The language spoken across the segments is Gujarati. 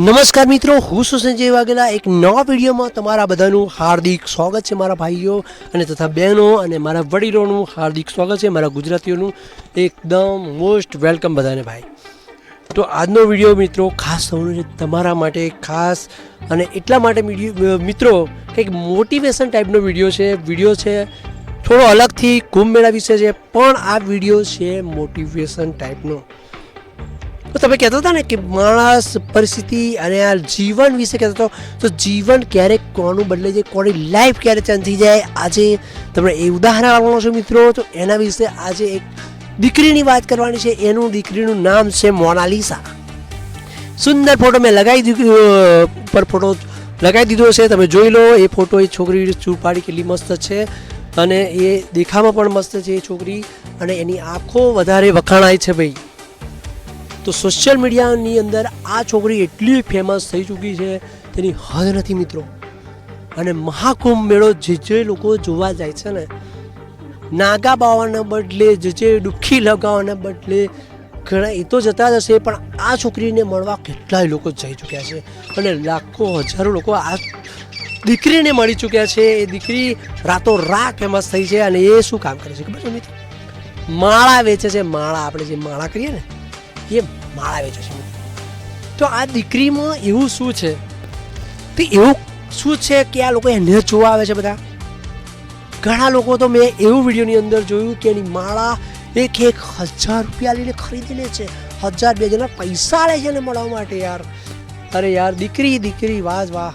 નમસ્કાર મિત્રો, હું છું સંજય વાઘેલા. એક નવા વિડીયોમાં તમારા બધાનું હાર્દિક સ્વાગત છે મારા ભાઈઓ અને તથા બહેનો અને મારા વડીલોનું હાર્દિક સ્વાગત છે મારા ગુજરાતીઓનું. એકદમ મોસ્ટ વેલકમ બધાને ભાઈ. તો આજનો વીડિયો મિત્રો ખાસ થવાનો છે તમારા માટે ખાસ અને એટલા માટે મિત્રો, કંઈક મોટિવેશન ટાઈપનો વીડિયો છે. વીડિયો છે થોડો અલગથી કુંભ મેળા વિશે છે, પણ આ વીડિયો છે મોટિવેશન ટાઈપનો તો તમે કહેતા હતા ને કે માણસ પરિસ્થિતિ અને આ જીવન વિશે કહેતા હતો, તો જીવન ક્યારેક કોનું બદલે છે કોની લાઈફ ક્યારે ચેન્જ થઈ જાય, આજે તમને એ ઉદાહરણ આપવાનો છે મિત્રો. તો એના વિશે આજે એક દીકરીની વાત કરવાની છે, એનું દીકરીનું નામ છે મોનાલિસા. સુંદર ફોટો મેં લગાવી દીધું પર ફોટો લગાવી દીધો છે, તમે જોઈ લો, એ ફોટો એ છોકરી ચૂપાડી કેટલી મસ્ત છે, અને એ દેખામાં પણ મસ્ત છે એ છોકરી, અને એની આંખો વધારે વખાણાય છે ભાઈ. તો સોશિયલ મીડિયાની અંદર આ છોકરી એટલી ફેમસ થઈ ચૂકી છે, તેની હદ નથી મિત્રો. અને મહાકુંભ મેળો જે જે લોકો જોવા જાય છે ને, નાગા બાવાના બદલે, જે જે ડુબકી લગાવવાના બદલે, ઘણા એ તો જતા જ હશે, પણ આ છોકરીને મળવા કેટલાય લોકો જઈ ચૂક્યા છે. અને લાખો હજારો લોકો આ દીકરીને મળી ચૂક્યા છે. એ દીકરી રાતો રાત ફેમસ થઈ છે અને એ શું કામ કરે છે ખબર છે માળા વેચે છે, માળા આપણે જે માળા કરીએ ને, એ માળા વેચે છે. તો આ દીકરીમાં એવું શું છે? તો એવું શું છે કે આ લોકો એને જોવા આવે છે બધા? ઘણા લોકો તો મેં એવું વિડીયોની અંદર જોયું કે એની માળા એક એક હજાર રૂપિયા લઈને ખરીદી લે છે. હજાર બે હજારના પૈસા લે છે એને મળવા માટે યાર. અરે યાર, દીકરી દીકરી, વાહ વાહ.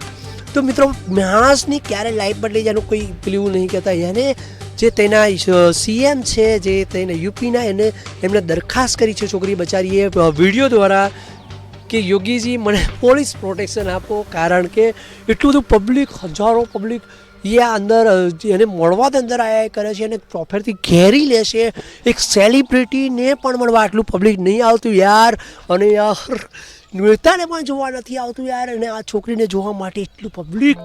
તો મિત્રો, માણસની ક્યારે લાઈફ બદલી જાય એનું કોઈ પેલું નહીં કહેતા એને જે તેના સીએમ છે, જે તેના યુપીના એને એમને દરખાસ્ત કરી છે છોકરી બચારીએ. વીડિયો દ્વારા કે યોગીજી મને પોલીસ પ્રોટેક્શન આપો કારણ કે એટલું બધું પબ્લિક, હજારો પબ્લિક એ અંદર એને મળવા જ અંદર આયા કરે છે અને પ્રોફેરથી ઘેરી લે છે. એક સેલિબ્રિટીને પણ મળવા આટલું પબ્લિક નહીં આવતું યાર. અને યાર, નેતાને પણ જોવા નથી આવતું યાર. અને આ છોકરીને જોવા માટે એટલું પબ્લિક.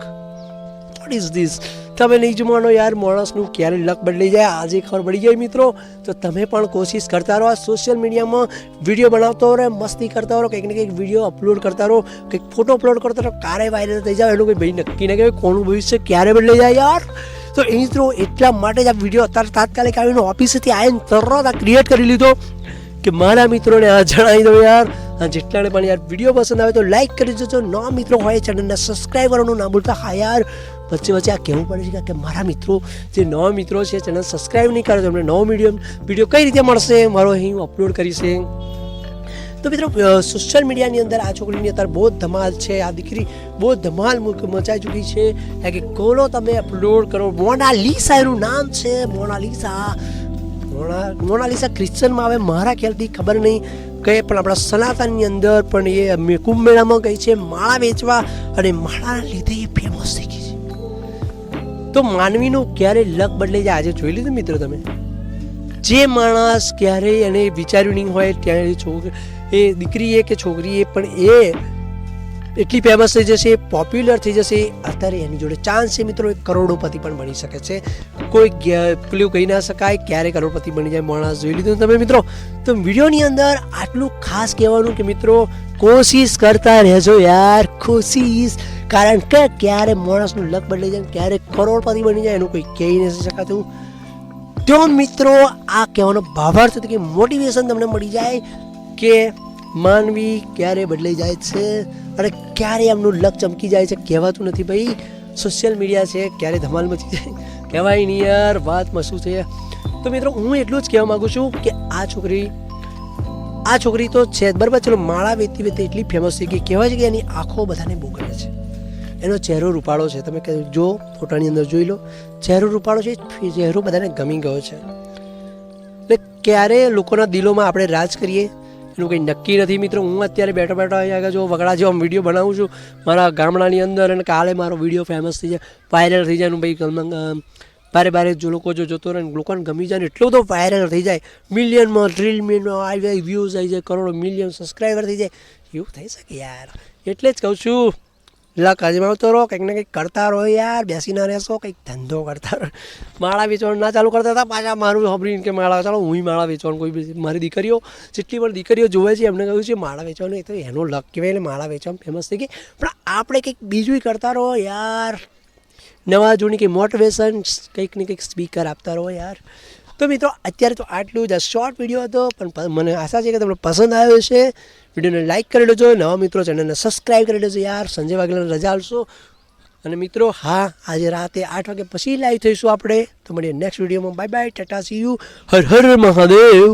વોટ ઇઝ ધીસ તમે નહીં માનો યાર, માણસનું ક્યારે લક બદલી જાય, આજે ખબર પડી ગઈ મિત્રો. તો તમે પણ કોશિશ કરતા રહો સોશિયલ મીડિયામાં વીડિયો બનાવતો રહો, મસ્તી કરતા રહો, કંઈક ને કંઈક વીડિયો અપલોડ કરતા રહો, કંઈક ફોટો અપલોડ કરતા રહો, ક્યારે વાયરલ થઈ જાવ એનું કંઈ ભાઈ નક્કી ના કહેવાય, કોનું ભવિષ્ય ક્યારે બદલાઈ જાય યાર. તો એ મિત્રો, એટલા માટે જ આ વીડિયો અત્યારે તાત્કાલિક આવીને ઓફિસેથી આવીને તરત આ ક્રિએટ કરી લીધો કે મારા મિત્રોને આ જણાવી દો યાર. આ જેટલાને પણ યાર વીડિયો પસંદ આવે તો લાઈક કરી દેજો. ન મિત્રો હોય ચેનલને સબસ્ક્રાઈબ કરવાનું ના ભૂલતા. હા યાર વચ્ચે વચ્ચે આ કહેવું પડે છે કે મારા મિત્રો, જે નવા મિત્રો છે, ચેનલ સબસ્ક્રાઈબ નહીં કરે તો એમને નવો મીડિયમ વીડિયો કઈ રીતે મળશે, મારો અહીં અપલોડ કરીશ તો મિત્રો સોશિયલ મીડિયાની અંદર આ છોકરીની અત્યારે બહુ ધમાલ છે, આ દીકરી બહુ ધમાલ મચાઈ ચૂકી છે. કે કોલો તમે અપલોડ કરો? મોનાલિસા એનું નામ છે મોનાલિસા મોના મોનાલિસા ક્રિશ્ચનમાં આવે, મારા ખ્યાલથી ખબર નહીં. કે પણ આપણા સનાતનની અંદર પણ એ કુંભ મેળામાં ગઈ છે, માળા વેચવા અને માળાના લીધે એ તો માનવીનું ક્યારે લક બદલાઈ જાય આજે જોઈ લીધું મિત્રો તમે? જે માણસ ક્યારેય એને વિચાર્યું નહીં હોય ત્યારે છોકરી એ દીકરી એ કે છોકરીએ પણ એ એટલી ફેમસ થઈ જશે પોપ્યુલર થઈ જશે, અત્યારે એની જોડે ચાન્સ છે મિત્રો કરોડોપતિ પણ બની શકે છે. કોઈ પેલું કહી ના શકાય, ક્યારે કરોડપતિ બની જાય માણસ જોઈ લીધું તમે મિત્રો? તો વિડીયોની અંદર આટલું ખાસ કહેવાનું કે મિત્રો, કોશિશ કરતા રહેજો યાર, કોશિશ. કારણ કે ક્યારે માણસનું લક બદલી જાય ક્યારે કરોડપતિ બની જાય, એનું કોઈ કહી નથી શકાતું. તો મિત્રો, આ કહેવાનો ભાવાર્થ હતો કે મોટિવેશન તમને મળી જાય કે માનવી ક્યારે બદલાઈ જાય છે અને ક્યારે એમનું લક ચમકી જાય છે કહેવાતું નથી ભાઈ. સોશિયલ મીડિયા છે, ક્યારે ધમાલ મચી જાય. કહેવાય નહીં યાર, વાતમાં શું છે? તો મિત્રો, હું એટલું જ કહેવા માગું છું કે આ છોકરી આ છોકરી તો છે બરાબર, ચલો, માળા વેતી વેતી એટલી ફેમસ થઈ ગઈ. કહેવાય છે કે એની આંખો બધાને બહુ ગમે છે. એનો ચહેરો રૂપાળો છે. તમે જો ફોટાની અંદર જોઈ લો. ચહેરો રૂપાળો છે ચહેરો બધાને ગમી ગયો છે. એટલે ક્યારે લોકોના દિલોમાં આપણે રાજ કરીએ? એનું કંઈ નક્કી નથી મિત્રો. હું અત્યારે બેઠો બેઠો અહીંયા આગળ જો વગડા જેવા વીડિયો બનાવું છું. મારા ગામડાની અંદર અને કાલે મારો વીડિયો ફેમસ થઈ જાય વાયરલ થઈ જાય ભાઈ બારે બારે જો લોકો જો જોતો રહે લોકોને ગમી જાય ને એટલો બધો વાયરલ થઈ જાય. મિલિયનમાં ડ્રીલ મિલિયનમાં આવી જાય વ્યૂઝ આવી જાય, કરોડો મિલિયન સબસ્ક્રાઈબર થઈ જાય. એવું થઈ શકે યાર. એટલે જ કહું છું. લકાજીમાં તો રહો કંઈક ને કંઈક કરતા રહો યાર બેસી ના રહેશો, કંઈક ધંધો કરતા રહો. માળા વેચવાનું ના ચાલુ કરતા હતા, પાછા મારું સાંભળીને કે માળા, ચાલો હું માળા વેચવાનું, કોઈ બી મારી દીકરીઓ, જેટલી પણ દીકરીઓ જોવે છે, એમને કહ્યું છે, માળા વેચવાનું, એ તો એનો લક કહેવાય, એટલે માળા વેચવાનું ફેમસ થઈ ગઈ. પણ આપણે કંઈક બીજું કરતા રહો યાર. નવા જૂની કંઈક મોટિવેશન કંઈક ને કંઈક સ્પીકર આપતા રહો યાર. તો મિત્રો, અત્યારે તો આટલું જ શોર્ટ વીડિયો હતો, પણ મને આશા છે કે તમને પસંદ આવ્યો છે વિડીયોને લાઇક કરી લેજો, નવા મિત્રો ચેનલને સબસ્ક્રાઈબ કરી લેજો યાર. સંજય વાઘેલાને રજા આવશો. અને મિત્રો, હા, આજે રાતે આઠ વાગે પછી લાઈવ થઈશું આપણે. તો મળીએ નેક્સ્ટ વિડીયોમાં bye bye tata see you Har Har Mahadev.